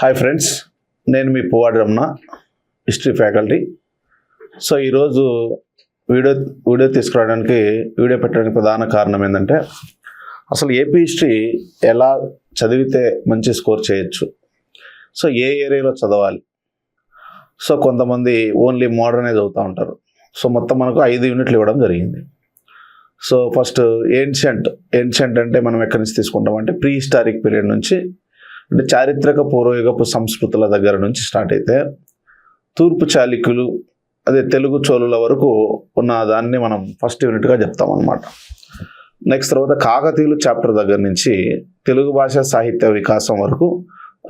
Hi friends నేను మీ Puvvadi Ramana history faculty so ఈరోజు video video తీసుకురావడానికి వీడియో పెట్టడానికి ప్రధాన కారణం ఏంటంటే అసలు ఏపీ హిస్టరీ ఎలా చదివితే మంచి స్కోర్ చేయొచ్చు? సో ఏ ఏరియాలో చదవాలి? సో కొంతమంది ఓన్లీ మోడర్నే చదువుతూ ఉంటారు. సో మొత్తం మనకు ఐదు యూనిట్లు ఇవ్వడం జరిగింది. సో ఫస్ట్ ఏన్షియంట్ ఏన్షియంట్ అంటే మనం ఎక్కడి నుంచి తీసుకుంటాం అంటే ప్రీ హిస్టారిక్ పీరియడ్ నుంచి అంటే చారిత్రక పూర్వయుగపు సంస్కృతుల దగ్గర నుంచి స్టార్ట్ అయితే తూర్పు చాళుక్యులు అదే తెలుగు చోళుల వరకు ఉన్న దాన్ని మనం ఫస్ట్ యూనిట్గా చెప్తాం అనమాట నెక్స్ట్ తర్వాత కాకతీయులు చాప్టర్ దగ్గర నుంచి తెలుగు భాష సాహిత్య వికాసం వరకు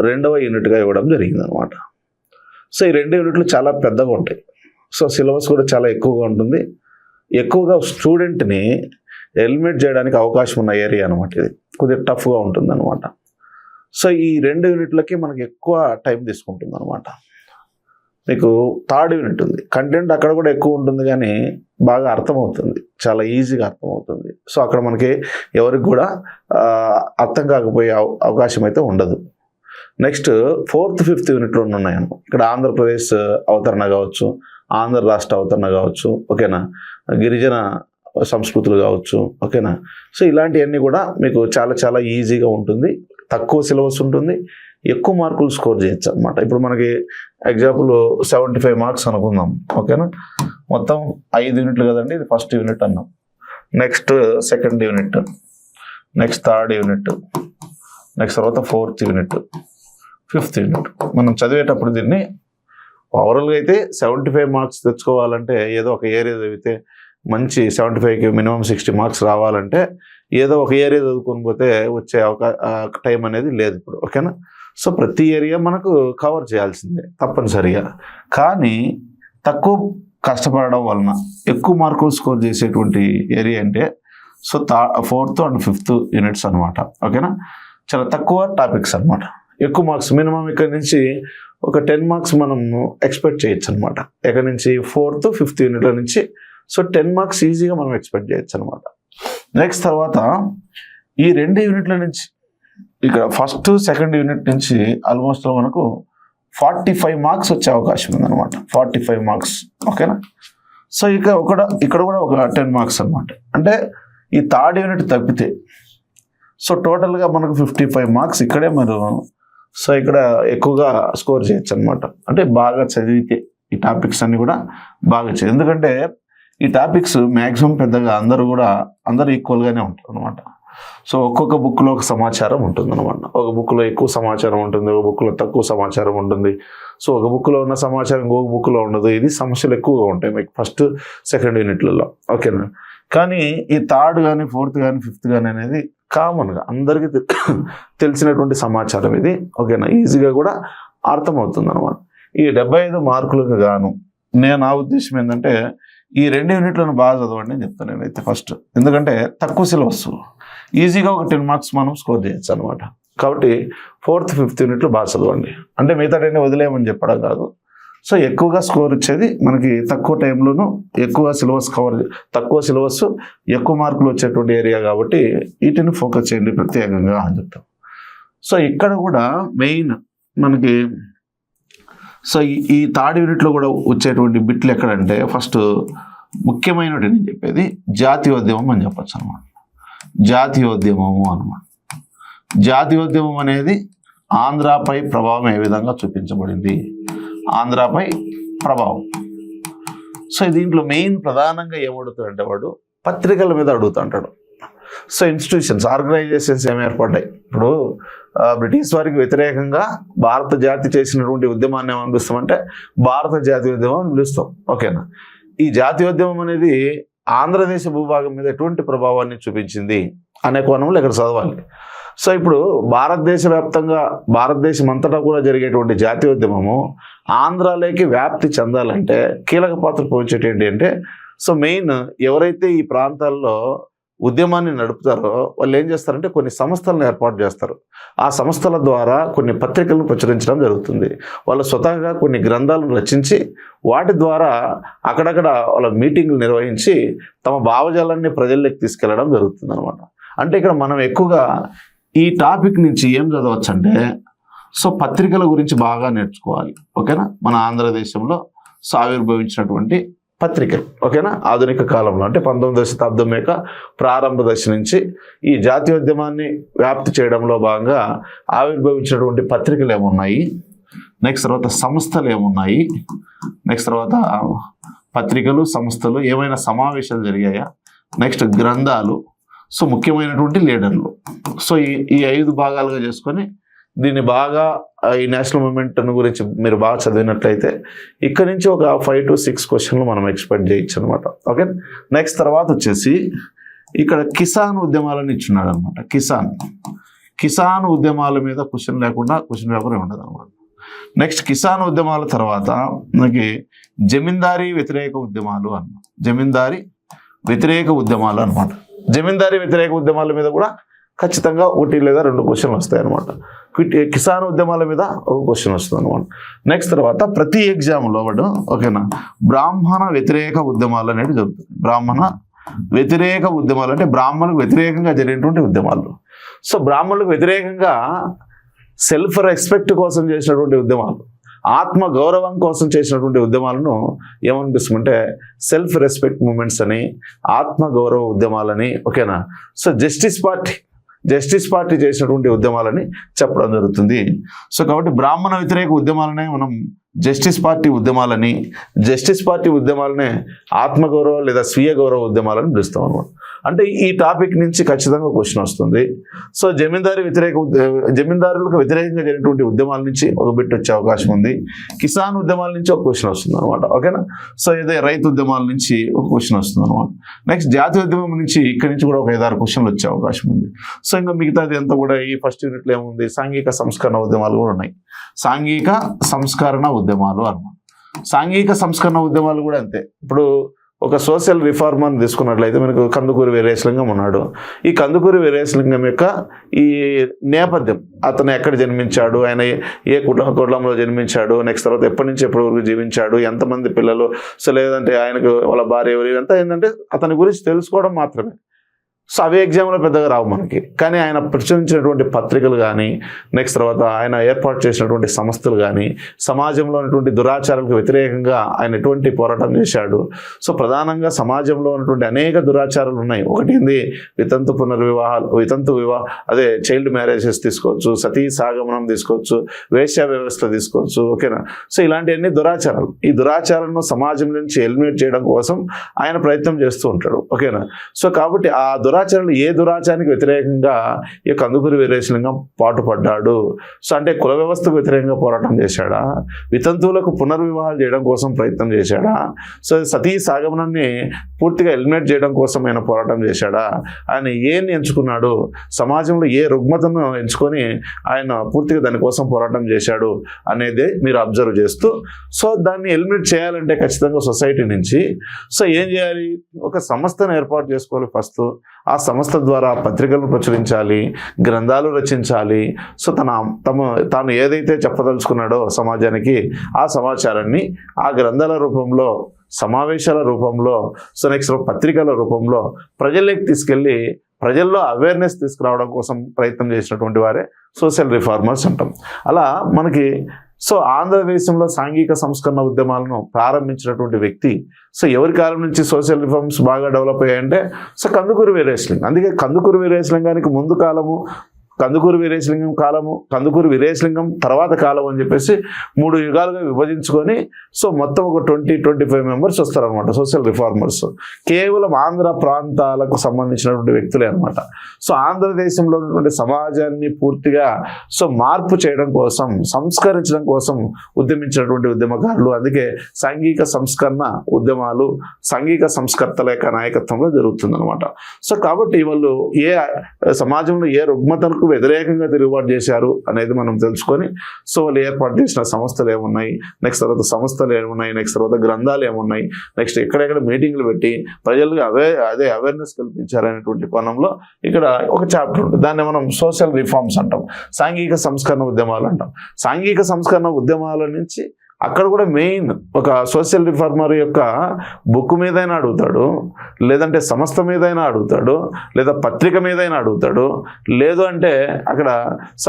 రెండవ యూనిట్గా ఇవ్వడం జరిగింది అనమాట సో ఈ రెండు యూనిట్లు చాలా పెద్దగా ఉంటాయి. సో సిలబస్ కూడా చాలా ఎక్కువగా ఉంటుంది. ఎక్కువగా స్టూడెంట్ని హెల్మెట్ చేయడానికి అవకాశం ఉన్న ఏరియా అనమాట ఇది. కొద్దిగా టఫ్గా ఉంటుంది అనమాట సో ఈ రెండు యూనిట్లకి మనకి ఎక్కువ టైం తీసుకుంటుంది అనమాట మీకు థర్డ్ యూనిట్ ఉంది. కంటెంట్ అక్కడ కూడా ఎక్కువ ఉంటుంది కానీ బాగా అర్థమవుతుంది. చాలా ఈజీగా అర్థమవుతుంది. సో అక్కడ మనకి ఎవరికి కూడా అర్థం కాకపోయే అవకాశం అయితే ఉండదు. నెక్స్ట్ ఫోర్త్ ఫిఫ్త్ యూనిట్లో ఉన్నాయను ఇక్కడ ఆంధ్రప్రదేశ్ అవతరణ కావచ్చు ఆంధ్ర రాష్ట్ర అవతరణ కావచ్చు ఓకేనా? గిరిజన సంస్కృతులు కావచ్చు ఓకేనా? సో ఇలాంటివన్నీ కూడా మీకు చాలా చాలా ఈజీగా ఉంటుంది. తక్కువ సిలబస్ ఉంటుంది ఎక్కువ మార్కులు స్కోర్ చేయొచ్చు అనమాట ఇప్పుడు మనకి ఎగ్జాంపుల్ సెవెంటీ ఫైవ్ మార్క్స్ అనుకుందాం ఓకేనా మొత్తం ఐదు యూనిట్లు కదండి ఇది ఫస్ట్ యూనిట్ అన్నాం. Next second unit next third unit next తర్వాత ఫోర్త్ యూనిట్ ఫిఫ్త్ యూనిట్ మనం చదివేటప్పుడు దీన్ని ఓవరాల్గా అయితే సెవెంటీ ఫైవ్ మార్క్స్ తెచ్చుకోవాలంటే ఏదో ఒక ఏరియా చదివితే మంచి సెవెంటీ ఫైవ్కి మినిమం సిక్స్టీ మార్క్స్ రావాలంటే ఏదో ఒక ఏరియా చదువుకొని పోతే వచ్చే అవకాశ టైం అనేది లేదు ఇప్పుడు ఓకేనా సో ప్రతి ఏరియా మనకు కవర్ చేయాల్సిందే తప్పనిసరిగా. కానీ తక్కువ కష్టపడడం వలన ఎక్కువ మార్కులు స్కోర్ చేసేటువంటి ఏరియా అంటే సో తా ఫోర్త్ అండ్ ఫిఫ్త్ యూనిట్స్ అనమాట ఓకేనా చాలా తక్కువ టాపిక్స్ అనమాట ఎక్కువ మార్క్స్ మినిమం ఇక్కడ నుంచి ఒక టెన్ మార్క్స్ మనం ఎక్స్పెక్ట్ చేయొచ్చు అనమాట ఇక్కడ నుంచి ఫోర్త్ ఫిఫ్త్ యూనిట్ల నుంచి సో టెన్ మార్క్స్ ఈజీగా మనం ఎక్స్పెక్ట్ చేయొచ్చు అనమాట నెక్స్ట్ తర్వాత ఈ రెండు యూనిట్ల నుంచి ఇక్కడ ఫస్ట్ సెకండ్ యూనిట్ నుంచి ఆల్మోస్ట్ మనకు ఫార్టీ ఫైవ్ మార్క్స్ వచ్చే అవకాశం ఉందన్నమాట. ఫార్టీ ఫైవ్ మార్క్స్ ఓకేనా? సో ఇక ఒకడ ఇక్కడ కూడా ఒక టెన్ మార్క్స్ అనమాట అంటే ఈ థర్డ్ యూనిట్ తప్పితే సో టోటల్గా మనకు ఫిఫ్టీ ఫైవ్ మార్క్స్ ఇక్కడే మీరు సో ఇక్కడ ఎక్కువగా స్కోర్ చేయొచ్చు అనమాట అంటే బాగా చదివితే ఈ టాపిక్స్ అన్నీ కూడా బాగా చదివి ఎందుకంటే ఈ టాపిక్స్ మ్యాక్సిమం పెద్దగా అందరూ కూడా అందరూ ఈక్వల్గానే ఉంటారు అనమాట సో ఒక్కొక్క బుక్లో ఒక సమాచారం ఉంటుంది అనమాట ఒక బుక్లో ఎక్కువ సమాచారం ఉంటుంది ఒక బుక్లో తక్కువ సమాచారం ఉంటుంది. సో ఒక బుక్లో ఉన్న సమాచారం ఇంకొక బుక్లో ఉండదు. ఇది సమస్యలు ఎక్కువగా ఉంటాయి మీకు ఫస్ట్ సెకండ్ యూనిట్లలో. ఓకేనా? కానీ ఈ థర్డ్ కానీ ఫోర్త్ కానీ ఫిఫ్త్ కానీ అనేది కామన్గా అందరికీ తె- తెలిసినటువంటి సమాచారం ఇది. ఓకేనా? ఈజీగా కూడా అర్థమవుతుంది అనమాట ఈ డెబ్బై ఐదు మార్కులకు గాను నేను నా ఉద్దేశం ఏంటంటే ఈ రెండు యూనిట్లను బాగా చదవండి అని చెప్తాను నేనైతే ఫస్ట్ ఎందుకంటే తక్కువ సిలబస్. ఈజీగా ఒక టెన్ మార్క్స్ మనం స్కోర్ చేయొచ్చు అనమాట కాబట్టి ఫోర్త్ ఫిఫ్త్ యూనిట్లు బాగా చదవండి. అంటే మిగతా రెండు వదిలేయమని చెప్పడం కాదు. సో ఎక్కువగా స్కోర్ వచ్చేది మనకి తక్కువ టైంలోనూ ఎక్కువ సిలబస్ కవర్ తక్కువ సిలబస్ ఎక్కువ మార్కులు వచ్చేటువంటి ఏరియా కాబట్టి వీటిని ఫోకస్ చేయండి ప్రత్యేకంగా అని చెప్తాం. సో ఇక్కడ కూడా మెయిన్ మనకి సో ఈ ఈ థర్డ్ యూనిట్లో కూడా వచ్చేటువంటి బిట్లు ఎక్కడంటే ఫస్ట్ ముఖ్యమైనటువంటి నేను చెప్పేది జాతీయోద్యమం అని చెప్పొచ్చు అనమాట జాతీయోద్యమము అనమాట జాతీయోద్యమం అనేది ఆంధ్రాపై ప్రభావం ఏ విధంగా చూపించబడింది? ఆంధ్రాపై ప్రభావం. సో దీంట్లో మెయిన్ ప్రధానంగా ఏమడుగుతాడంటే వాడు పత్రికల మీద అడుగుతుంటాడు. సో ఇన్స్టిట్యూషన్స్ ఆర్గనైజేషన్స్ ఏమి ఏర్పడ్డాయి? ఇప్పుడు బ్రిటిష్ వారికి వ్యతిరేకంగా భారత జాతి చేసినటువంటి ఉద్యమాన్ని ఏమనిపిస్తామంటే భారత జాతీయోద్యమం అని పిలుస్తాం. ఓకేనా ఈ జాతీయోద్యమం అనేది ఆంధ్రదేశ భూభాగం మీద ఎటువంటి ప్రభావాన్ని చూపించింది అనే కోణంలో ఇక్కడ చదవాలి. సో ఇప్పుడు భారతదేశ వ్యాప్తంగా భారతదేశం అంతటా కూడా జరిగేటువంటి జాతీయోద్యమము ఆంధ్రాలోకి వ్యాప్తి చెందాలంటే కీలక పాత్ర పోయించేటి అంటే సో మెయిన్ ఎవరైతే ఈ ప్రాంతాల్లో ఉద్యమాన్ని నడుపుతారో వాళ్ళు ఏం చేస్తారంటే కొన్ని సంస్థలను ఏర్పాటు చేస్తారు. ఆ సంస్థల ద్వారా కొన్ని పత్రికలను ప్రచురించడం జరుగుతుంది. వాళ్ళు స్వతహాగా కొన్ని గ్రంథాలను రచించి వాటి ద్వారా అక్కడక్కడ వాళ్ళ మీటింగ్లు నిర్వహించి తమ భావజాలాన్ని ప్రజల్లోకి తీసుకెళ్ళడం జరుగుతుంది అనమాట అంటే ఇక్కడ మనం ఎక్కువగా ఈ టాపిక్ నుంచి ఏం చదవచ్చు అంటే సో పత్రికల గురించి బాగా నేర్చుకోవాలి. ఓకేనా? మన ఆంధ్రదేశంలో సో ఆవిర్భవించినటువంటి పత్రికలు ఓకేనా? ఆధునిక కాలంలో అంటే పంతొమ్మిదవ శతాబ్దం యొక్క ప్రారంభ దశ నుంచి ఈ జాతీయోద్యమాన్ని వ్యాప్తి చేయడంలో భాగంగా ఆవిర్భవించినటువంటి పత్రికలు ఏమున్నాయి? నెక్స్ట్ తర్వాత సంస్థలు ఏమున్నాయి? నెక్స్ట్ తర్వాత పత్రికలు సంస్థలు ఏమైనా సమావేశాలు జరిగాయా? నెక్స్ట్ గ్రంథాలు సో ముఖ్యమైనటువంటి లీడర్లు. సో ఈ ఈ ఐదు భాగాలుగా చేసుకొని దీన్ని బాగా ఈ నేషనల్ మూమెంట్ గురించి మీరు బాగా చదివినట్లయితే ఇక్కడ నుంచి ఒక ఫైవ్ టు సిక్స్ క్వశ్చన్లు మనం ఎక్స్పెక్ట్ చేయొచ్చు అనమాట ఓకే? నెక్స్ట్ తర్వాత వచ్చేసి ఇక్కడ కిసాన్ ఉద్యమాలను ఇచ్చున్నాడు అనమాట కిసాన్. కిసాన్ ఉద్యమాల మీద క్వశ్చన్ లేకుండా క్వశ్చన్ పేపర్ ఉండదు అనమాట నెక్స్ట్ కిసాన్ ఉద్యమాల తర్వాత మనకి జమీందారీ వ్యతిరేక ఉద్యమాలు అన్నమాట. జమీందారీ వ్యతిరేక ఉద్యమాలు అనమాట జమీందారీ వ్యతిరేక ఉద్యమాల మీద కూడా ఖచ్చితంగా ఒకటి లేదా రెండు క్వశ్చన్లు వస్తాయి అనమాట కిసాన్ ఉద్యమాల మీద ఒక క్వశ్చన్ వస్తుంది అనమాట నెక్స్ట్ తర్వాత ప్రతి ఎగ్జామ్లో వాడు ఓకేనా బ్రాహ్మణ వ్యతిరేక ఉద్యమాలు అనేవి జరుగుతుంది బ్రాహ్మణ వ్యతిరేక ఉద్యమాలు అంటే బ్రాహ్మణులకు వ్యతిరేకంగా జరిగినటువంటి ఉద్యమాలు. సో బ్రాహ్మణులకు వ్యతిరేకంగా సెల్ఫ్ రెస్పెక్ట్ కోసం చేసినటువంటి ఉద్యమాలు ఆత్మ గౌరవం కోసం చేసినటువంటి ఉద్యమాలను ఏమనిపిస్తుందంటే సెల్ఫ్ రెస్పెక్ట్ మూమెంట్స్ అని ఆత్మ గౌరవ ఉద్యమాలని ఓకేనా. So justice party justice party చేసినటువంటి ఉద్యమాలని చెప్పడం జరుగుతుంది. సో కాబట్టి బ్రాహ్మణ వ్యతిరేక ఉద్యమాలనే మనం జస్టిస్ పార్టీ ఉద్యమాలని జస్టిస్ పార్టీ ఉద్యమాలనే ఆత్మగౌరవ లేదా స్వీయ గౌరవ ఉద్యమాలని పిలుస్తాం అనమాట అంటే ఈ టాపిక్ నుంచి ఖచ్చితంగా క్వశ్చన్ వస్తుంది. సో జమీందారు వ్యతిరేక జమీందారులకు వ్యతిరేకంగా జరిగినటువంటి ఉద్యమాల నుంచి ఒక బిట్ వచ్చే అవకాశం ఉంది. కిసాన్ ఉద్యమాల నుంచి ఒక క్వశ్చన్ వస్తుంది అనమాట ఓకేనా? సో ఏదో రైతు ఉద్యమాల నుంచి ఒక క్వశ్చన్ వస్తుంది అనమాట నెక్స్ట్ జాతీయ ఉద్యమం నుంచి ఇక్కడి నుంచి కూడా ఒక ఐదారు క్వశ్చన్లు వచ్చే అవకాశం ఉంది. సో ఇంకా మిగతాది అంతా కూడా ఈ ఫస్ట్ యూనిట్లో ఏముంది? సాంఘిక సంస్కరణ ఉద్యమాలు కూడా ఉన్నాయి. సాంఘిక సంస్కరణ ఉద్యమాలు అన్నమాట. సాంఘిక సంస్కరణ ఉద్యమాలు కూడా అంతే. ఇప్పుడు ఒక సోషల్ రిఫార్మర్ తీసుకున్నట్లయితే మనకు కందుకూరి వీరేశలింగం ఉన్నాడు. ఈ కందుకూరి వీరేశలింగం యొక్క ఈ నేపథ్యం అతను ఎక్కడ జన్మించాడు ఆయన ఏ- ఏ కుటుంబ కుటుంబంలో జన్మించాడు నెక్స్ట్ తర్వాత ఎప్పటి నుంచి ఎప్పటి వరకు జీవించాడు ఎంతమంది పిల్లలు సో లేదంటే ఆయనకు వాళ్ళ భార్య ఎవరు ఇదంతా ఏంటంటే అతని గురించి తెలుసుకోవడం మాత్రమే. సో అవి ఎగ్జామ్లో పెద్దగా రావు మనకి. కానీ ఆయన ప్రచురించినటువంటి పత్రికలు కానీ నెక్స్ట్ తర్వాత ఆయన ఏర్పాటు చేసినటువంటి సంస్థలు కానీ సమాజంలో ఉన్నటువంటి దురాచారాలకు వ్యతిరేకంగా ఆయన ఎటువంటి పోరాటం చేశాడు. సో ప్రధానంగా సమాజంలో ఉన్నటువంటి అనేక దురాచారాలు ఉన్నాయి. ఒకటి ఏంది? వితంతు పునర్వివాహాలు వితంతు వివాహ అదే చైల్డ్ మ్యారేజెస్ తీసుకోవచ్చు సతీ సాగమనం తీసుకోవచ్చు వేశ్య వ్యవస్థ తీసుకోవచ్చు ఓకేనా? సో ఇలాంటివన్నీ దురాచారాలు. ఈ దురాచారాలను సమాజం నుంచి ఎలిమినేట్ చేయడం కోసం ఆయన ప్రయత్నం చేస్తూ ఉంటాడు. ఓకేనా? సో కాబట్టి ఆ దురాచారాలు ఏ దురాచారానికి వ్యతిరేకంగా ఈ కందుకూరి వీరేశలింగం పాటుపడ్డాడు? సో అంటే కుల వ్యవస్థకు వ్యతిరేకంగా పోరాటం చేశాడా? వితంతువులకు పునర్వివాహాలు చేయడం కోసం ప్రయత్నం చేశాడా? సో సతీ సాగమనాన్ని పూర్తిగా ఎలిమినేట్ చేయడం కోసం ఆయన పోరాటం చేశాడా? ఆయన ఏని ఎంచుకున్నాడు? సమాజంలో ఏ రుగ్మతను ఎంచుకొని ఆయన పూర్తిగా దానికోసం పోరాటం చేశాడు అనేది మీరు అబ్జర్వ్ చేస్తూ సో దాన్ని ఎలిమినేట్ చేయాలంటే ఖచ్చితంగా సొసైటీ నుంచి సో ఏం చేయాలి? ఒక సంస్థను ఏర్పాటు చేసుకోవాలి ఫస్ట్ ఆ సంస్థ ద్వారా పత్రికలను ప్రచురించాలి గ్రంథాలు రచించాలి. సో తన తమ తాను ఏదైతే చెప్పదలుచుకున్నాడో సమాజానికి ఆ సమాచారాన్ని ఆ గ్రంథాల రూపంలో సమావేశాల రూపంలో సో నెక్స్ట్ పత్రికల రూపంలో ప్రజల్లోకి తీసుకెళ్ళి ప్రజల్లో అవేర్నెస్ తీసుకురావడం కోసం ప్రయత్నం చేసినటువంటి వారే సోషల్ రిఫార్మర్స్ అంటాం. అలా మనకి సో ఆంధ్రదేశంలో సాంఘిక సంస్కరణ ఉద్యమాలను ప్రారంభించినటువంటి వ్యక్తి సో ఎవరి కాలం నుంచి సోషల్ రిఫార్మ్స్ బాగా డెవలప్ అయ్యాయంటే సో కందుకూరు వీరేశ్లింగ్. అందుకే కందుకూరు వీరేశ్లింగానికి ముందు కాలము కందుకూరు వీరేశలింగం కాలము కందుకూరు వీరేశలింగం తర్వాత కాలం అని చెప్పేసి మూడు యుగాలుగా విభజించుకొని సో మొత్తం ఒక ట్వంటీ ట్వంటీ ఫైవ్ మెంబర్స్ వస్తారనమాట సోషల్ రిఫార్మర్స్. కేవలం ఆంధ్ర ప్రాంతాలకు సంబంధించినటువంటి వ్యక్తులే అనమాట సో ఆంధ్రదేశంలో ఉన్నటువంటి సమాజాన్ని పూర్తిగా సో మార్పు చేయడం కోసం సంస్కరించడం కోసం ఉద్యమించినటువంటి ఉద్యమకారులు అందుకే సాంఘిక సంస్కరణ ఉద్యమాలు సాంఘిక సంస్కర్తల యొక్క నాయకత్వంలో జరుగుతుందన్నమాట. సో కాబట్టి వాళ్ళు ఏ సమాజంలో ఏ రుగ్మతలకు వ్యతిరేకంగా తిరుగుబాటు చేశారు అనేది మనం తెలుసుకొని సో వాళ్ళు ఏర్పాటు చేసిన సంస్థలు ఏమున్నాయి నెక్స్ట్ తర్వాత సంస్థలు ఏమున్నాయి నెక్స్ట్ తర్వాత గ్రంథాలు ఏమున్నాయి నెక్స్ట్ ఎక్కడెక్కడ మీటింగ్లు పెట్టి ప్రజలకు అవే అదే అవేర్నెస్ కల్పించారనేటువంటి కోణంలో ఇక్కడ ఒక చాప్టర్ ఉంటుంది. దాన్ని మనం సోషల్ రిఫార్మ్స్ అంటాం. సాంఘిక సంస్కరణ ఉద్యమాలు అంటాం. సాంఘిక సంస్కరణ ఉద్యమాల నుంచి అక్కడ కూడా మెయిన్ ఒక సోషల్ రిఫార్మర్ యొక్క బుక్ మీదైనా అడుగుతాడు లేదంటే సంస్థ మీదైనా అడుగుతాడు లేదా పత్రిక మీదైనా అడుగుతాడు. లేదు అంటే అక్కడ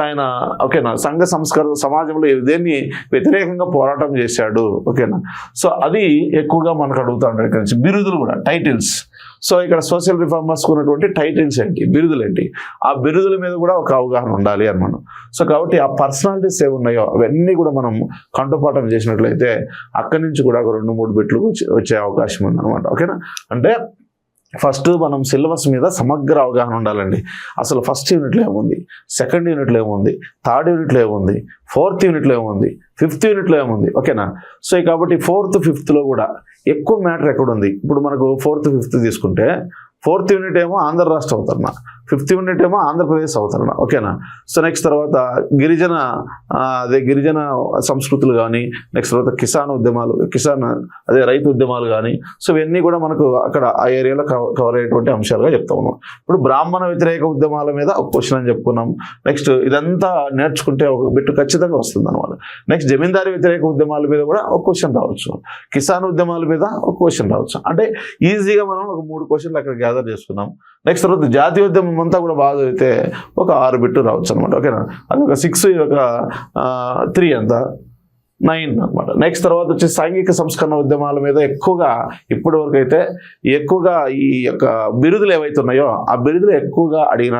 ఆయన ఓకేనా సంఘ సంస్కరణ సమాజంలో దేన్ని వ్యతిరేకంగా పోరాటం చేశాడు ఓకేనా. సో అది ఎక్కువగా మనకు అడుగుతా ఉంటారు ఇక్కడ నుంచి. బిరుదులు కూడా టైటిల్స్. సో ఇక్కడ సోషల్ రిఫార్మర్స్ ఉన్నటువంటి టైటిల్స్ ఏంటి? బిరుదులు ఏంటి? ఆ బిరుదుల మీద కూడా ఒక అవగాహన ఉండాలి అనమాట సో కాబట్టి ఆ పర్సనాలిటీస్ ఏమి ఉన్నాయో అవన్నీ కూడా మనం కంటుపాఠం చేసినట్లయితే అక్కడి నుంచి కూడా ఒక రెండు మూడు బిట్లు వచ్చే అవకాశం ఉందన్నమాట. ఓకేనా? అంటే ఫస్ట్ మనం సిలబస్ మీద సమగ్ర అవగాహన ఉండాలండి. అసలు ఫస్ట్ యూనిట్లో ఏముంది? సెకండ్ యూనిట్లో ఏముంది? థర్డ్ యూనిట్లో ఏముంది? ఫోర్త్ యూనిట్లో ఏముంది? ఫిఫ్త్ యూనిట్లో ఏముంది? ఓకేనా? సో కాబట్టి ఫోర్త్ ఫిఫ్త్లో కూడా ఎక్కువ మ్యాటర్ ఎక్కడ ఉంది ఇప్పుడు మనకు ఫోర్త్ ఫిఫ్త్ తీసుకుంటే ఫోర్త్ యూనిట్ ఏమో ఆంధ్ర రాష్ట్ర అవతరణ ఫిఫ్త్ యూనిట్ ఏమో ఆంధ్రప్రదేశ్ అవతరణ ఓకేనా? సో నెక్స్ట్ తర్వాత గిరిజన అదే గిరిజన సంస్కృతులు కానీ నెక్స్ట్ తర్వాత కిసాన్ ఉద్యమాలు కిసాన్ అదే రైతు ఉద్యమాలు కానీ సో ఇవన్నీ కూడా మనకు అక్కడ ఆ ఏరియాలో కవర్ అయ్యేటువంటి అంశాలుగా చెప్తా ఉన్నాం ఇప్పుడు బ్రాహ్మణ వ్యతిరేక ఉద్యమాల మీద ఒక క్వశ్చన్ అని చెప్పుకున్నాం. నెక్స్ట్ ఇదంతా నేర్చుకుంటే ఒక బిట్టు ఖచ్చితంగా వస్తుంది అనమాట నెక్స్ట్ జమీందారీ వ్యతిరేక ఉద్యమాల మీద కూడా ఒక క్వశ్చన్ రావచ్చు. కిసాన్ ఉద్యమాల మీద ఒక క్వశ్చన్ రావచ్చు. అంటే ఈజీగా మనం ఒక మూడు క్వశ్చన్లు అక్కడ గ్యాదర్ చేసుకున్నాం నెక్స్ట్ తర్వాత జాతీయ ఉద్యమం అంతా కూడా బాగా చదివితే ఒక ఆరు బిట్టు రావచ్చు అనమాట ఓకేనా అది ఒక సిక్స్ ఒక త్రీ అంత. నైన్ అనమాట నెక్స్ట్ తర్వాత వచ్చి సాంఘిక సంస్కరణ ఉద్యమాల మీద ఎక్కువగా ఇప్పటి వరకు అయితే ఎక్కువగా ఈ యొక్క బిరుదులు ఏవైతే ఉన్నాయో ఆ బిరుదులు ఎక్కువగా అడిగిన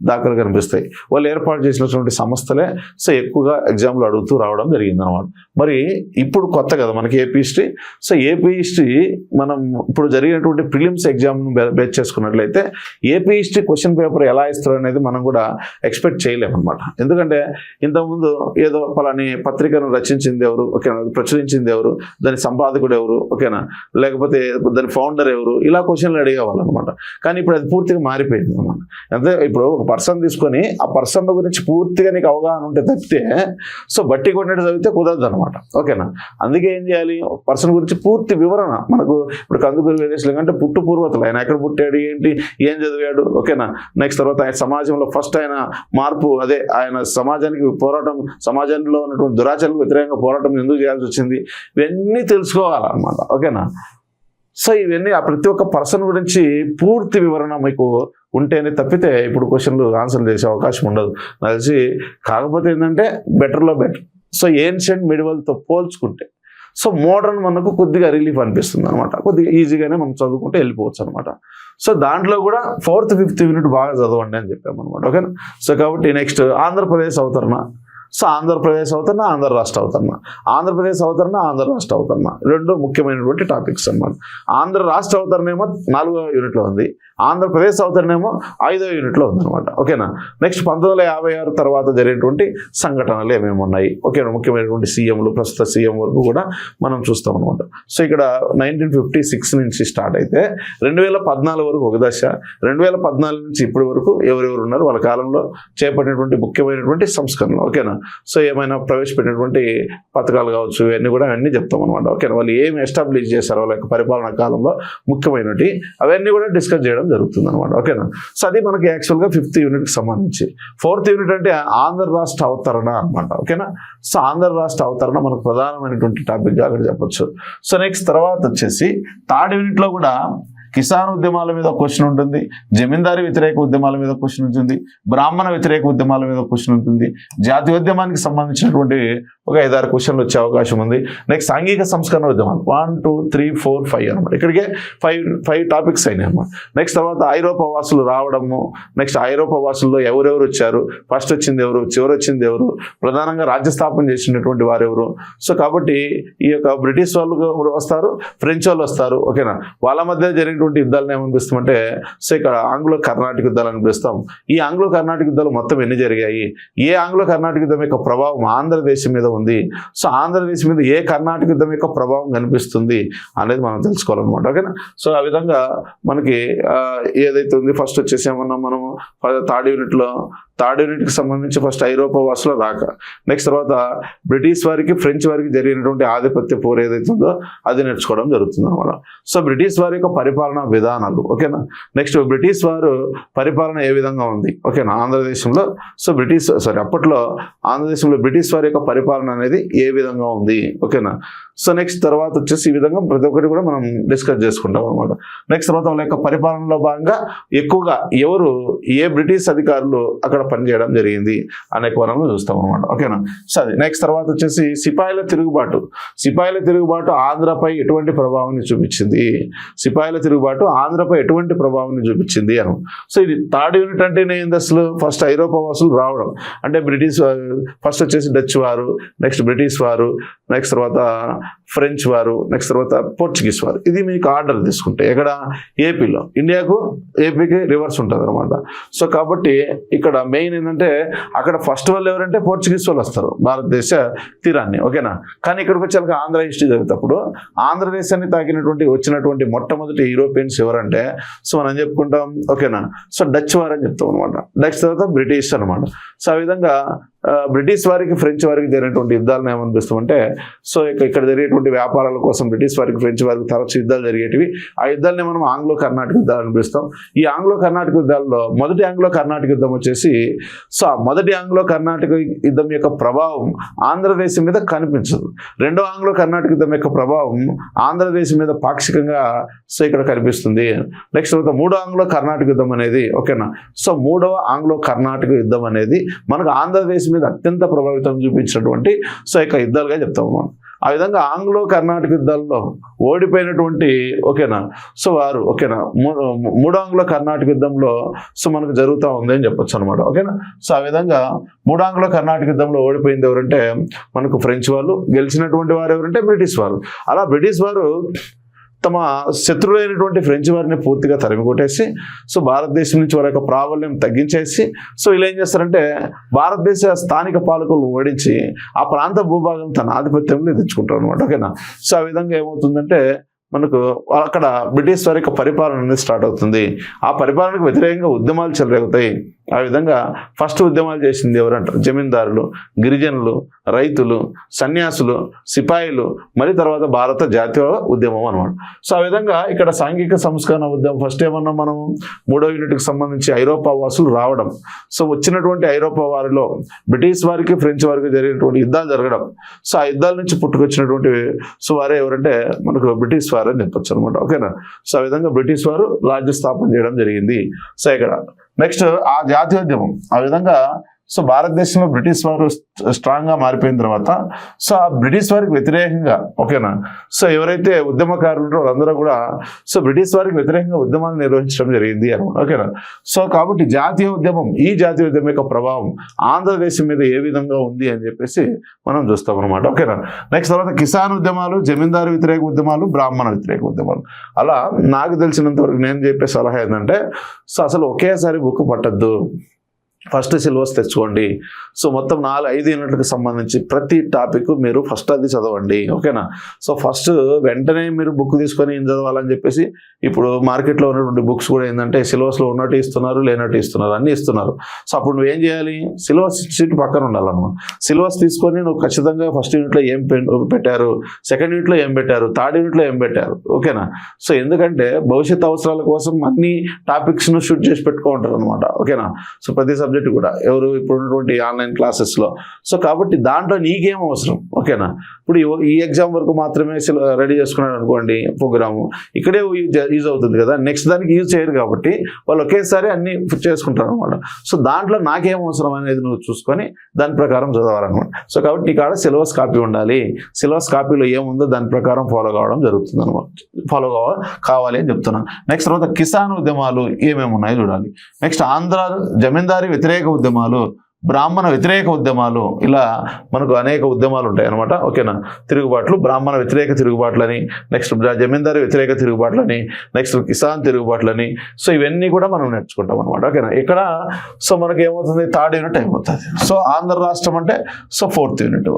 దాఖలు కనిపిస్తాయి. వాళ్ళు ఏర్పాటు చేసినటువంటి సంస్థలే సో ఎక్కువగా ఎగ్జామ్లు అడుగుతూ రావడం జరిగింది అనమాట మరి ఇప్పుడు కొత్త కదా మనకి AP history. So AP history మనం ఇప్పుడు జరిగినటువంటి ప్రిలిమ్స్ ఎగ్జామ్ను బేస్ చేసుకున్నట్లయితే ఏపీ హిస్టరీ క్వశ్చన్ పేపర్ ఎలా ఇస్తారు అనేది మనం కూడా ఎక్స్పెక్ట్ చేయలేము అనమాట ఎందుకంటే ఇంతకుముందు ఏదో పలాని పత్రికను రచించింది ఎవరు ఓకేనా ప్రచురించింది ఎవరు దాని సంపాదకుడు ఎవరు ఓకేనా లేకపోతే దాని ఫౌండర్ ఎవరు ఇలా క్వశ్చన్లు అడిగేవాళ్ళు అనమాట కానీ ఇప్పుడు అది పూర్తిగా మారిపోయింది అనమాట అంటే ఇప్పుడు ఒక పర్సన్ తీసుకొని ఆ పర్సన్ గురించి పూర్తిగా నీకు అవగాహన ఉంటే తప్పితే సో బట్టి కొట్టినట్టు చదివితే కుదరదు అనమాట ఓకేనా? అందుకే ఏం చేయాలి? పర్సన్ గురించి పూర్తి వివరణ. మనకు ఇప్పుడు కందుకూరి వీరేశలింగం అంటే పుట్టు పూర్వతలు ఆయన ఎక్కడ పుట్టాడు ఏంటి ఏం చదివాడు? ఓకేనా? నెక్స్ట్ తర్వాత ఆయన సమాజంలో ఫస్ట్ ఆయన మార్పు అదే ఆయన సమాజానికి పోరాటం సమాజంలో ఉన్నటువంటి దురాచరణకు వ్యతిరేకంగా పోరాటం ఎందుకు చేయాల్సి వచ్చింది? ఇవన్నీ తెలుసుకోవాలన్నమాట. ఓకేనా? సో ఇవన్నీ ఆ ప్రతి ఒక్క పర్సన్ గురించి పూర్తి వివరణ మీకు ఉంటేనే తప్పితే ఇప్పుడు క్వశ్చన్లు ఆన్సర్ చేసే అవకాశం ఉండదు. నాకు తెలిసి కాకపోతే ఏంటంటే బెటర్లో బెటర్ సో ఏన్షియంట్ మిడివల్తో పోల్చుకుంటే సో మోడర్న్ మనకు కొద్దిగా రిలీఫ్ అనిపిస్తుంది అనమాట కొద్దిగా ఈజీగానే మనం చదువుకుంటే వెళ్ళిపోవచ్చు అనమాట సో దాంట్లో కూడా ఫోర్త్ ఫిఫ్త్ యూనిట్ బాగా చదవండి అని చెప్పామన్నమాట. ఓకేనా సో కాబట్టి నెక్స్ట్ ఆంధ్రప్రదేశ్ అవతరణ. సో ఆంధ్రప్రదేశ్ అవతరణ ఆంధ్ర రాష్ట్ర అవతరణ. ఆంధ్రప్రదేశ్ అవతరణ ఆంధ్ర రాష్ట్ర అవతరణ. రెండు ముఖ్యమైనటువంటి టాపిక్స్ అన్నమాట. ఆంధ్ర రాష్ట్ర అవతరణ ఏమో నాలుగో యూనిట్లో ఉంది. ఆంధ్రప్రదేశ్ అవతరణ ఐదో యూనిట్లో ఉందన్నమాట. ఓకేనా? నెక్స్ట్ పంతొమ్మిది వందల యాభై ఆరు తర్వాత జరిగినటువంటి సంఘటనలు ఏమేమి ఉన్నాయి? ఓకేనా ముఖ్యమైనటువంటి సీఎంలు ప్రస్తుత సీఎం వరకు కూడా మనం చూస్తాం అనమాట సో ఇక్కడ నైన్టీన్ ఫిఫ్టీ సిక్స్ నుంచి స్టార్ట్ అయితే రెండు వేల పద్నాలుగు వరకు ఒక దశ రెండు వేల పద్నాలుగు నుంచి ఇప్పటి వరకు ఎవరెవరు ఉన్నారు? వాళ్ళ కాలంలో చేపట్టినటువంటి ముఖ్యమైనటువంటి సంస్కరణలు. ఓకేనా? సో ఏమైనా ప్రవేశపెట్టినటువంటి పథకాలు కావచ్చు ఇవన్నీ కూడా అవన్నీ చెప్తాం అనమాట ఓకేనా? వాళ్ళు ఏమి ఎస్టాబ్లిష్ చేశారో వాళ్ళ యొక్క పరిపాలనా కాలంలో ముఖ్యమైనవి అవన్నీ కూడా డిస్కస్ చేయడం జరుగుతుంది అనమాట ఓకేనా? సో అది మనకి యాక్చువల్గా ఫిఫ్త్ యూనిట్కి సంబంధించి. ఫోర్త్ యూనిట్ అంటే ఆంధ్ర రాష్ట్ర అవతరణ అనమాట ఓకేనా? సో ఆంధ్ర రాష్ట్ర అవతరణ మనకు ప్రధానమైనటువంటి టాపిక్గా అక్కడ చెప్పొచ్చు. సో నెక్స్ట్ తర్వాత వచ్చేసి థర్డ్ యూనిట్లో కూడా కిసాన్ ఉద్యమాల మీద క్వశ్చన్ ఉంటుంది జమీందారీ వ్యతిరేక ఉద్యమాల మీద క్వశ్చన్ ఉంటుంది బ్రాహ్మణ వ్యతిరేక ఉద్యమాల మీద క్వశ్చన్ ఉంటుంది. జాతీయోద్యమానికి సంబంధించినటువంటి ఒక ఐదారు క్వశ్చన్లు వచ్చే అవకాశం ఉంది. నెక్స్ట్ సాంఘిక సంస్కరణ ఉద్యమాలు. One two three four five అనమాట ఇక్కడికే ఫైవ్ ఫైవ్ టాపిక్స్ అయినాయి అనమాట నెక్స్ట్ తర్వాత ఐరోపా వాసులు రావడము. నెక్స్ట్ ఐరోపా వాసుల్లో ఎవరెవరు వచ్చారు? ఫస్ట్ వచ్చింది ఎవరు? చివరి వచ్చింది ఎవరు? ప్రధానంగా రాజ్య స్థాపన చేసినటువంటి వారు ఎవరు? సో కాబట్టి ఈ యొక్క బ్రిటిష్ వాళ్ళు కూడా వస్తారు ఫ్రెంచ్ వాళ్ళు వస్తారు. ఓకేనా వాళ్ళ మధ్య జరిగినటువంటి యుద్ధాలను ఏమనిపిస్తామంటే సో ఇక్కడ ఆంగ్లో కర్ణాటక యుద్ధాలు అనిపిస్తాం. ఈ ఆంగ్లో కర్ణాటక యుద్ధాలు మొత్తం ఎన్ని జరిగాయి? ఏ ఆంగ్లో కర్ణాటక యుద్ధం యొక్క ప్రభావం ఆంధ్రదేశం మీద ఉంది? సో ఆంధ్రదేశం మీద ఏ కర్ణాటక యుద్ధం యొక్క ప్రభావం కనిపిస్తుంది అనేది మనం తెలుసుకోవాలన్నమాట. ఓకేనా? సో ఆ విధంగా మనకి ఏదైతే ఉంది ఫస్ట్ వచ్చేసి ఏమన్నా మనము? థర్డ్ యూనిట్లో థర్డ్ యూనిట్కి సంబంధించి ఫస్ట్ ఐరోపా వాసుల రాక. నెక్స్ట్ తర్వాత బ్రిటిష్ వారికి ఫ్రెంచ్ వారికి జరిగినటువంటి ఆధిపత్య పోరు ఏదైతే ఉందో అది నేర్చుకోవడం జరుగుతుంది అనమాట సో బ్రిటిష్ వారి యొక్క పరిపాలనా విధానాలు ఓకేనా? నెక్స్ట్ బ్రిటిష్ వారు పరిపాలన ఏ విధంగా ఉంది ఓకేనా? ఆంధ్రదేశంలో. సో బ్రిటిష్ సారీ అప్పట్లో ఆంధ్రదేశంలో బ్రిటిష్ వారి యొక్క పరిపాలన అనేది ఏ విధంగా ఉంది ఓకేనా? సో నెక్స్ట్ తర్వాత వచ్చేసి ఈ విధంగా ప్రతి ఒక్కటి కూడా మనం డిస్కస్ చేసుకుంటాం అనమాట నెక్స్ట్ తర్వాత వాళ్ళ యొక్క పరిపాలనలో భాగంగా ఎక్కువగా ఎవరు ఏ బ్రిటిష్ అధికారులు అక్కడ పనిచేయడం జరిగింది అనే కోణంలో చూస్తాం అనమాట ఓకేనా? సో అది నెక్స్ట్ తర్వాత వచ్చేసి సిపాయిల తిరుగుబాటు. సిపాయిల తిరుగుబాటు ఆంధ్రపై ఎటువంటి ప్రభావాన్ని చూపించింది? సిపాయిల తిరుగుబాటు ఆంధ్రపై ఎటువంటి ప్రభావాన్ని చూపించింది అని. సో ఇది థర్డ్ యూనిట్ అంటేనే ఏంది అసలు? ఫస్ట్ ఐరోపా వాసులు రావడం. అంటే బ్రిటిష్ ఫస్ట్ వచ్చేసి డచ్ వారు నెక్స్ట్ బ్రిటిష్ వారు నెక్స్ట్ తర్వాత ఫ్రెంచ్ వారు నెక్స్ట్ తర్వాత పోర్చుగీస్ వారు. ఇది మీకు ఆర్డర్ తీసుకుంటే ఇక్కడ ఏపీలో. ఇండియాకు ఏపీకి రివర్స్ ఉంటుంది అనమాట సో కాబట్టి ఇక్కడ మెయిన్ ఏంటంటే అక్కడ ఫస్ట్ వాళ్ళు ఎవరంటే పోర్చుగీస్ వాళ్ళు వస్తారు. భారతదేశ తీరాన్ని. ఓకేనా? కానీ ఇక్కడికి వచ్చేలాగా ఆంధ్ర హిస్టరీ చదివేటప్పుడు ఆంధ్రదేశాన్ని తాకినటువంటి వచ్చినటువంటి మొట్టమొదటి యూరోపియన్స్ ఎవరంటే సో మనం చెప్పుకుంటాం? ఓకేనా? సో డచ్ వారు అని చెప్తాం అనమాట డచ్ తర్వాత బ్రిటిష్ అనమాట సో ఆ విధంగా బ్రిటిష్ వారికి ఫ్రెంచ్ వారికి జరిగినటువంటి యుద్ధాలను ఏమనిపిస్తామంటే సో ఇక్కడ జరిగేటువంటి వ్యాపారాల కోసం బ్రిటిష్ వారికి ఫ్రెంచ్ వారికి తరచు యుద్ధాలు జరిగేటివి. ఆ యుద్ధాలని మనం ఆంగ్లో కర్ణాటక యుద్ధాలు అనిపిస్తాం. ఈ ఆంగ్లో కర్ణాటక యుద్ధాల్లో మొదటి ఆంగ్లో కర్ణాటక యుద్ధం వచ్చేసి సో ఆ మొదటి ఆంగ్లో కర్ణాటక యుద్ధం యొక్క ప్రభావం ఆంధ్రదేశం మీద కనిపించదు. రెండో ఆంగ్లో కర్ణాటక యుద్ధం యొక్క ప్రభావం ఆంధ్రదేశం మీద పాక్షికంగా సో ఇక్కడ కనిపిస్తుంది. నెక్స్ట్ తర్వాత మూడో ఆంగ్లో కర్ణాటక యుద్ధం అనేది ఓకేనా? సో మూడవ ఆంగ్లో కర్ణాటక యుద్ధం అనేది మనకు ఆంధ్రదేశం మీద అత్యంత ప్రభావితం చూపించినటువంటి సో యొక్క యుద్ధాలుగా చెప్తాము మనం. ఆ విధంగా ఆంగ్లో కర్ణాటక యుద్ధాల్లో ఓడిపోయినటువంటి ఓకేనా? సో వారు ఓకేనా? మూ- మూడో ఆంగ్లో కర్ణాటక యుద్ధంలో సో మనకు జరుగుతూ ఉంది అని చెప్పొచ్చు అనమాట ఓకేనా? సో ఆ విధంగా మూడో ఆంగ్లో కర్ణాటక యుద్ధంలో ఓడిపోయింది ఎవరంటే మనకు ఫ్రెంచ్ వాళ్ళు గెలిచినటువంటి వారు ఎవరంటే బ్రిటిష్ వారు అలా బ్రిటిష్ వారు తమ శత్రువులైనటువంటి ఫ్రెంచ్ వారిని పూర్తిగా తరిమికొట్టేసి సో భారతదేశం నుంచి వారి యొక్క ప్రాబల్యం తగ్గించేసి సో ఇలా ఏం చేస్తారంటే భారతదేశ స్థానిక పాలకులు ఓడించి ఆ ప్రాంత భూభాగం తన ఆధిపత్యంలో తెచ్చుకుంటారు అనమాట ఓకేనా? సో ఆ విధంగా ఏమవుతుందంటే మనకు అక్కడ బ్రిటిష్ వారి యొక్క పరిపాలన అనేది స్టార్ట్ అవుతుంది. ఆ పరిపాలనకు వ్యతిరేకంగా ఉద్యమాలు చెలరేగుతాయి. ఆ విధంగా ఫస్ట్ ఉద్యమాలు చేసింది ఎవరంటారు జమీందారులు గిరిజనులు రైతులు సన్యాసులు సిపాయిలు మరి తర్వాత భారత జాతీయ ఉద్యమం అనమాట సో ఆ విధంగా ఇక్కడ సాంఘిక సంస్కరణ ఉద్యమం ఫస్ట్ ఏమన్నా మనం మూడో యూనిట్కి సంబంధించి ఐరోపా వాసులు రావడం. సో వచ్చినటువంటి ఐరోపా వారిలో బ్రిటిష్ వారికి ఫ్రెంచ్ వారికి జరిగినటువంటి యుద్ధాలు జరగడం. సో ఆ యుద్ధాల నుంచి పుట్టుకొచ్చినటువంటి సో వారే ఎవరంటే మనకు బ్రిటిష్ వారు అని చెప్పొచ్చు అనమాట ఓకేనా? సో ఆ విధంగా బ్రిటిష్ వారు రాజ్య స్థాపన చేయడం జరిగింది. సో ఇక్కడ నెక్స్ట్ ఆ జాతీయోద్యమం. ఆ విధంగా సో భారతదేశంలో బ్రిటిష్ వారు స్ట్రాంగ్గా మారిపోయిన తర్వాత సో ఆ బ్రిటిష్ వారికి వ్యతిరేకంగా ఓకేనా? సో ఎవరైతే ఉద్యమకారులు వాళ్ళందరూ కూడా సో బ్రిటిష్ వారికి వ్యతిరేకంగా ఉద్యమాలు నిర్వహించడం జరిగింది అనమాట ఓకేనా? సో కాబట్టి జాతీయ ఉద్యమం ఈ జాతీయ ఉద్యమం యొక్క ప్రభావం ఆంధ్రదేశం మీద ఏ విధంగా ఉంది అని చెప్పేసి మనం చూస్తాం అనమాట ఓకేనా? నెక్స్ట్ తర్వాత కిసాన్ ఉద్యమాలు జమీందారు వ్యతిరేక ఉద్యమాలు బ్రాహ్మణ వ్యతిరేక ఉద్యమాలు. అలా నాకు తెలిసినంత వరకు నేను చెప్పే సలహా ఏంటంటే సో అసలు ఒకేసారి బుక్ పట్టద్దు. ఫస్ట్ సిలబస్ తెచ్చుకోండి. సో మొత్తం నాలుగు ఐదు యూనిట్లకు సంబంధించి ప్రతి టాపిక్ మీరు ఫస్ట్ అది చదవండి. ఓకేనా? సో ఫస్ట్ వెంటనే మీరు బుక్ తీసుకొని ఏం చదవాలని చెప్పేసి ఇప్పుడు మార్కెట్లో ఉన్నటువంటి బుక్స్ కూడా ఏంటంటే సిలబస్లో ఉన్నట్టు ఇస్తున్నారు లేనట్టు ఇస్తున్నారు అన్నీ ఇస్తున్నారు. సో అప్పుడు నువ్వు ఏం చేయాలి? సిలబస్ సీట్ పక్కన ఉండాలన్నమాట. సిలబస్ తీసుకొని నువ్వు ఖచ్చితంగా ఫస్ట్ యూనిట్లో ఏం పె- పెట్టారు? సెకండ్ యూనిట్లో ఏం పెట్టారు? థర్డ్ యూనిట్లో ఏం పెట్టారు? ఓకేనా? సో ఎందుకంటే భవిష్యత్ అవసరాల కోసం అన్ని టాపిక్స్ను షూట్ చేసి పెట్టుకుంటారు అనమాట ఓకేనా? సో ప్రతి సబ్జెక్ట్ కూడా. ఎవరు ఇప్పుడు ఉన్నటువంటి ఆన్లైన్ క్లాసెస్లో సో కాబట్టి దాంట్లో నీకేం అవసరం? ఓకేనా ఇప్పుడు ఈ- ఎగ్జామ్ వరకు మాత్రమే రెడీ చేసుకున్నాడు అనుకోండి ప్రోగ్రాము ఇక్కడే యూజ్ అవుతుంది కదా? నెక్స్ట్ దానికి యూజ్ చేయరు కాబట్టి వాళ్ళు ఒకేసారి అన్ని చేసుకుంటారు అనమాట సో దాంట్లో నాకేం అవసరం అనేది నువ్వు చూసుకొని దాని ప్రకారం చదవాలన్నమాట. సో కాబట్టి నీ కాడ సిలబస్ కాపీ ఉండాలి సిలబస్ కాపీలో ఏముందో దాని ప్రకారం ఫాలో కావడం జరుగుతుంది అనమాట ఫాలో కావాలి అని చెప్తున్నాను నెక్స్ట్ తర్వాత కిసాన్ ఉద్యమాలు ఏమేమి ఉన్నాయో చూడాలి. నెక్స్ట్ ఆంధ్ర జమీందారీ వ్యతిరేక ఉద్యమాలు బ్రాహ్మణ వ్యతిరేక ఉద్యమాలు ఇలా మనకు అనేక ఉద్యమాలు ఉంటాయి అనమాట ఓకేనా? తిరుగుబాట్లు బ్రాహ్మణ వ్యతిరేక తిరుగుబాట్లని నెక్స్ట్ జమీందారు వ్యతిరేక తిరుగుబాట్లని నెక్స్ట్ కిసాన్ తిరుగుబాట్లని. సో ఇవన్నీ కూడా మనం నేర్చుకుంటాం అనమాట ఓకేనా? ఇక్కడ సో మనకి ఏమవుతుంది థర్డ్ యూనిట్ అయిపోతుంది. సో ఆంధ్ర రాష్ట్రం అంటే సో ఫోర్త్ యూనిట్.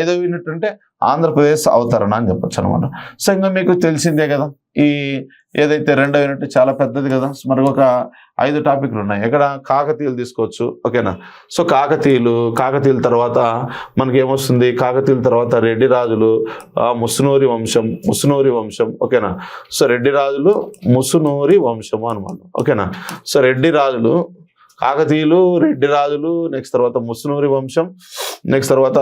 ఐదవ యూనిట్ అంటే ఆంధ్రప్రదేశ్ అవతరణ అని చెప్పొచ్చు అనమాట సో ఇంకా మీకు తెలిసిందే కదా ఈ ఏదైతే రెండో యూనిట్ చాలా పెద్దది కదా మనకు ఒక ఐదు టాపిక్లు ఉన్నాయి. ఇక్కడ కాకతీయులు తీసుకోవచ్చు ఓకేనా? సో కాకతీయులు కాకతీయుల తర్వాత మనకి ఏమొస్తుంది? కాకతీయుల తర్వాత రెడ్డి రాజులు ముసునూరి వంశం ముసునూరి వంశం ఓకేనా? సో రెడ్డి రాజులు ముసునూరి వంశము అనమాట ఓకేనా? సో రెడ్డి రాజులు కాకతీయులు రెడ్డి రాజులు నెక్స్ట్ తర్వాత ముసునూరి వంశం నెక్స్ట్ తర్వాత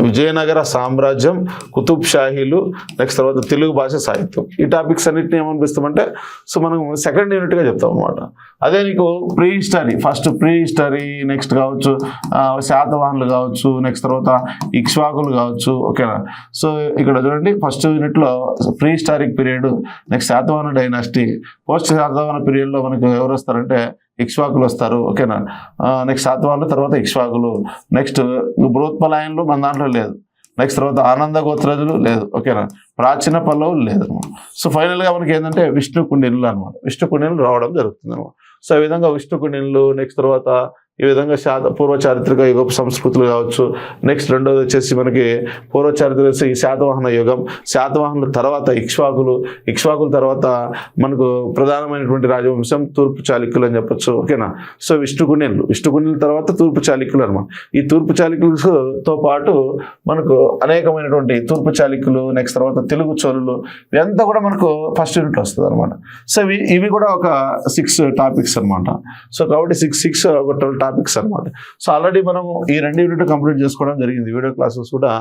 విజయనగర సామ్రాజ్యం కుతుబ్ షాహీలు నెక్స్ట్ తర్వాత తెలుగు భాష సాహిత్యం. ఈ టాపిక్స్ అన్నిటిని ఏమనిపిస్తామంటే సో మనం సెకండ్ యూనిట్గా చెప్తాం అనమాట అదే నీకు pre history first pre history next కావచ్చు శాతవాహనులు కావచ్చు నెక్స్ట్ తర్వాత ఇక్ష్వాకులు కావచ్చు ఓకేనా సో ఇక్కడ చూడండి ఫస్ట్ యూనిట్లో pre historic period next Satavahana dynasty post Satavahana పీరియడ్లో మనకు ఎవరు వస్తారంటే ఇక్ష్వాకులు వస్తారు. ఓకేనా? నెక్స్ట్ శాతవాహనుల తర్వాత ఇక్ష్వాకులు. నెక్స్ట్ బృహత్పలాయన్లు మన దాంట్లో లేదు. నెక్స్ట్ తర్వాత ఆనంద గోత్రజులు లేదు. ఓకేనా? ప్రాచీన పల్లవులు లేదు సో ఫైనల్గా మనకి ఏంటంటే విష్ణు కుండినులు అనమాట విష్ణు కుండినులు రావడం జరుగుతుంది అనమాట సో ఈ విధంగా విష్ణు కుండినులు నెక్స్ట్ తర్వాత ఈ విధంగా శాత పూర్వ చారిత్రక యుగ సంస్కృతులు కావచ్చు. నెక్స్ట్ రెండోది వచ్చేసి మనకి పూర్వ చారిత్రక ఈ శాతవాహన యుగం. శాతవాహనుల తర్వాత ఇక్ష్వాకులు. ఇక్ష్వాకుల తర్వాత మనకు ప్రధానమైనటువంటి రాజవంశం తూర్పు చాళుక్యులు అని చెప్పొచ్చు. ఓకేనా? సో విష్ణుకుణ్యులు విష్ణుకుణ్యుల తర్వాత తూర్పు చాళుక్యులు అనమాట ఈ తూర్పు చాళుక్యులతో పాటు మనకు అనేకమైనటువంటి తూర్పు చాళుక్యులు నెక్స్ట్ తర్వాత తెలుగు చోళులు ఇదంతా కూడా మనకు ఫస్ట్ యూనిట్ వస్తుంది అనమాట సో ఇవి ఇవి కూడా ఒక సిక్స్ టాపిక్స్ అన్నమాట. సో కాబట్టి సిక్స్ సిక్స్ ఒక ట్వెల్వ్ టాపిక్స్ అనమాట సో ఆల్రెడీ మనం ఈ రెండు యూనిట్ కంప్లీట్ చేసుకోవడం జరిగింది. వీడియో క్లాసెస్ కూడా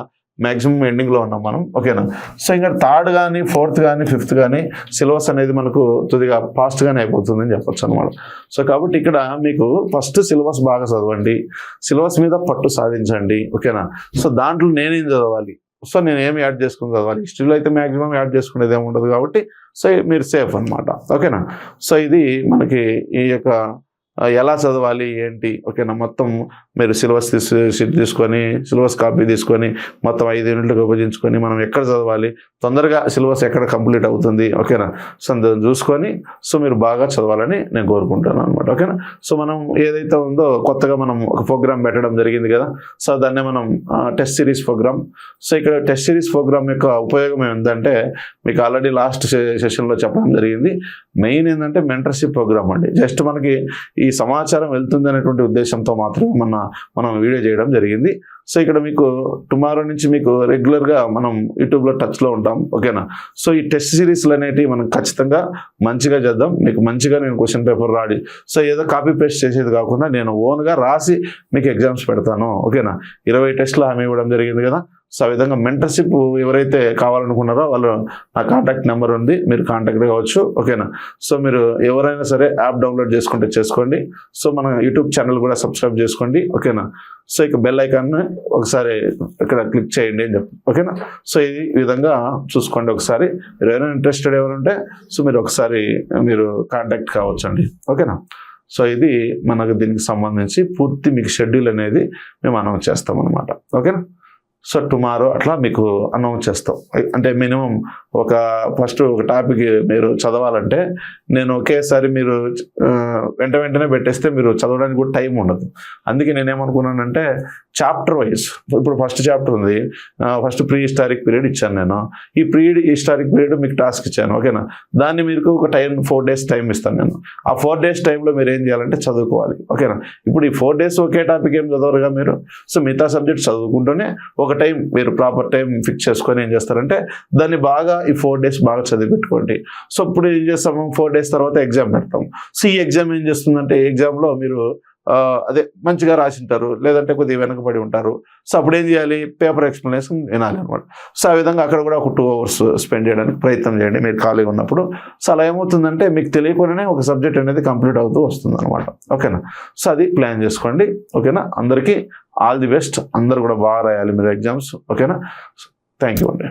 మ్యాక్సిమం ఎండింగ్లో ఉన్నాం మనం. ఓకేనా సో ఇంకా థర్డ్ కానీ ఫోర్త్ కానీ ఫిఫ్త్ కానీ సిలబస్ అనేది మనకు తుదిగా ఫాస్ట్గానే అయిపోతుందని చెప్పొచ్చు అనమాట సో కాబట్టి ఇక్కడ మీకు ఫస్ట్ సిలబస్ బాగా చదవండి. సిలబస్ మీద పట్టు సాధించండి. ఓకేనా సో దాంట్లో నేనేం చదవాలి? సో నేను ఏమి యాడ్ చేసుకుని చదవాలి? హిస్టరీలో అయితే మ్యాక్సిమం యాడ్ చేసుకునేది ఏమి ఉండదు కాబట్టి సో మీరు సేఫ్ అన్నమాట. ఓకేనా సో ఇది మనకి ఈ యొక్క ఎలా చదవాలి ఏంటి? ఓకేనా మొత్తం మీరు సిలబస్ తీసు తీసుకొని సిలబస్ కాపీ తీసుకొని మొత్తం ఐదు యూనిట్లకు విభజించుకొని మనం ఎక్కడ చదవాలి తొందరగా సిలబస్ ఎక్కడ కంప్లీట్ అవుతుంది ఓకేనా? సో దాన్ని చూసుకొని సో మీరు బాగా చదవాలని నేను కోరుకుంటాను అనమాట ఓకేనా? సో మనం ఏదైతే ఉందో కొత్తగా మనం ఒక ప్రోగ్రామ్ పెట్టడం జరిగింది కదా సో దాన్నే మనం టెస్ట్ సిరీస్ ప్రోగ్రామ్. సో ఇక్కడ టెస్ట్ సిరీస్ ప్రోగ్రామ్ యొక్క ఉపయోగం ఏంటంటే మీకు ఆల్రెడీ లాస్ట్ సెషన్లో చెప్పడం జరిగింది. మెయిన్ ఏంటంటే మెంటర్షిప్ ప్రోగ్రామ్ అండి. జస్ట్ మనకి ఈ సమాచారం వెళ్తుంది అనేటువంటి ఉద్దేశంతో మాత్రమే మన మనం వీడియో చేయడం జరిగింది. సో ఇక్కడ మీకు టుమారో నుంచి మీకు రెగ్యులర్గా మనం యూట్యూబ్లో టచ్లో ఉంటాం ఓకేనా సో ఈ టెస్ట్ సిరీస్లు అనేటివి మనం ఖచ్చితంగా మంచిగా చేద్దాం. మీకు మంచిగా నేను క్వశ్చన్ పేపర్ రాడి సో ఏదో కాపీ పేస్ట్ చేసేది కాకుండా నేను ఓన్గా రాసి మీకు ఎగ్జామ్స్ పెడతాను ఓకేనా ఇరవై టెస్ట్లు హామీ ఇవ్వడం జరిగింది కదా సో ఆ విధంగా మెంటర్షిప్ ఎవరైతే కావాలనుకున్నారో వాళ్ళు నా కాంటాక్ట్ నెంబర్ ఉంది. మీరు కాంటాక్ట్ కావచ్చు ఓకేనా సో మీరు ఎవరైనా సరే యాప్ డౌన్లోడ్ చేసుకుంటే చేసుకోండి. సో మన యూట్యూబ్ ఛానల్ కూడా సబ్స్క్రైబ్ చేసుకోండి ఓకేనా సో ఇక బెల్ ఐకాన్ ఒకసారి ఇక్కడ క్లిక్ చేయండి అని చెప్పి ఓకేనా సో ఇది ఈ విధంగా చూసుకోండి ఒకసారి. మీరు ఎవరైనా ఇంట్రెస్టెడ్ ఎవరుంటే సో మీరు ఒకసారి మీరు కాంటాక్ట్ కావచ్చండి ఓకేనా సో ఇది మనకు దీనికి సంబంధించి పూర్తి మీకు షెడ్యూల్ అనేది మేము అనౌన్స్ చేస్తాం అనమాట ఓకేనా సో టుమారో అట్లా మీకు అనౌన్స్ చేస్తాం. అంటే మినిమం ఒక ఫస్ట్ ఒక టాపిక్ మీరు చదవాలంటే నేను ఒకేసారి మీరు వెంట వెంటనే పెట్టేస్తే మీరు చదవడానికి కూడా టైం ఉండదు. అందుకే నేనేమనుకున్నానంటే చాప్టర్ వైజ్ ఇప్పుడు ఫస్ట్ చాప్టర్ ఉంది. ఫస్ట్ ప్రీ హిస్టారిక్ పీరియడ్ ఇచ్చాను నేను. ఈ ప్రీ హిస్టారిక్ పీరియడ్ మీకు టాస్క్ ఇచ్చాను ఓకేనా దాన్ని మీకు ఒక టైం ఫోర్ డేస్ టైం ఇస్తాను నేను. ఆ ఫోర్ డేస్ టైంలో మీరు ఏం చేయాలంటే చదువుకోవాలి ఓకేనా ఇప్పుడు ఈ ఫోర్ డేస్ ఒకే టాపిక్ ఏం చదవరుగా మీరు? సో మిగతా సబ్జెక్ట్ చదువుకుంటూనే ఒక టైం మీరు ప్రాపర్ టైం ఫిక్స్ చేసుకొని ఏం చేస్తారంటే దాన్ని బాగా ఈ ఫోర్ డేస్ బాగా చదివి పెట్టుకోండి సో ఇప్పుడు ఏం చేస్తాము? ఫోర్ డేస్ తర్వాత ఎగ్జామ్ పెడతాం. సో ఈ ఎగ్జామ్ ఏం చేస్తుందంటే ఎగ్జామ్లో మీరు అదే మంచిగా రాసింటారు లేదంటే కొద్దిగా వెనకబడి ఉంటారు. సో అప్పుడు ఏం చేయాలి? పేపర్ ఎక్స్ప్లెనేషన్ వినాలి అనమాట సో ఆ విధంగా అక్కడ కూడా ఒక టూ అవర్స్ స్పెండ్ చేయడానికి ప్రయత్నం చేయండి. మీరు ఖాళీగా ఉన్నప్పుడు. సో అలా ఏమవుతుందంటే మీకు తెలియకుండానే ఒక సబ్జెక్ట్ అనేది కంప్లీట్ అవుతూ వస్తుంది అనమాట ఓకేనా? సో అది ప్లాన్ చేసుకోండి. ఓకేనా? అందరికీ ఆల్ ది బెస్ట్. అందరు కూడా బాగా రాయాలి మీరు ఎగ్జామ్స్ ఓకేనా? థ్యాంక్ యూ అండి.